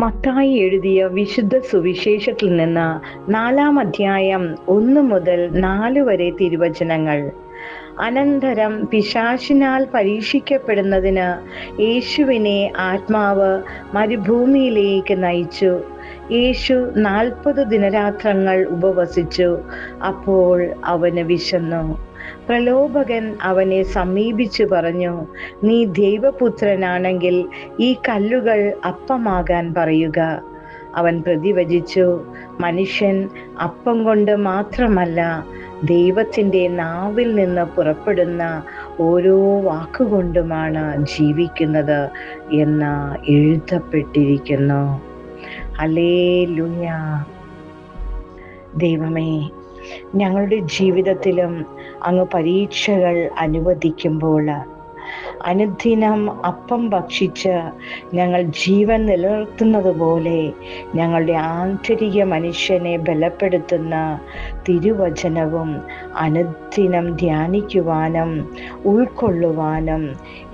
മത്തായി എഴുതിയ വിശുദ്ധ സുവിശേഷത്തിൽ നിന്ന് നാലാം അധ്യായം ഒന്ന് മുതൽ നാല് വരെ തിരുവചനങ്ങൾ. അനന്തരം പിശാശിനാൽ പരീക്ഷിക്കപ്പെടുന്നതിന് യേശുവിനെ ആത്മാവ് മരുഭൂമിയിലേക്ക് നയിച്ചു. യേശു നാൽപ്പത് ദിനരാത്രങ്ങൾ ഉപവസിച്ചു. അപ്പോൾ അവന് വിശന്നു. പ്രലോഭകൻ അവനെ സമീപിച്ചു പറഞ്ഞു നീ ദൈവപുത്രനാണെങ്കിൽ ഈ കല്ലുകൾ അപ്പമാകാൻ പറയുക. അവൻ പ്രതിവചിച്ചു മനുഷ്യൻ അപ്പം കൊണ്ട് മാത്രമല്ല ദൈവത്തിന്റെ നാവിൽ നിന്ന് പുറപ്പെടുന്ന ഓരോ വാക്കുകൊണ്ടുമാണ് ജീവിക്കുന്നത് എന്ന് എഴുതപ്പെട്ടിരിക്കുന്നു അലേ ദൈവമേ ഞങ്ങളുടെ ജീവിതത്തിലും അങ്ങ് പരീക്ഷകൾ അനുവദിക്കുമ്പോൾ അനുദിനം അപ്പം ഭക്ഷിച്ച് ഞങ്ങൾ ജീവൻ നിലനിർത്തുന്നത് പോലെ ഞങ്ങളുടെ ആന്തരിക മനുഷ്യനെ ബലപ്പെടുത്തുന്ന തിരുവചനവും അനുദിനം ധ്യാനിക്കുവാനും ഉൾക്കൊള്ളുവാനും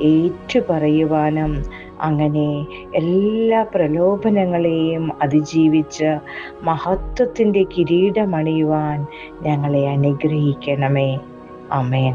ഏറ്റുപറയുവാനും അങ്ങനെ എല്ലാ പ്രലോഭനങ്ങളെയും അതിജീവിച്ച് മഹത്വത്തിന്റെ കിരീടമണിയുവാൻ ഞങ്ങളെ അനുഗ്രഹിക്കണമേ. അമേൻ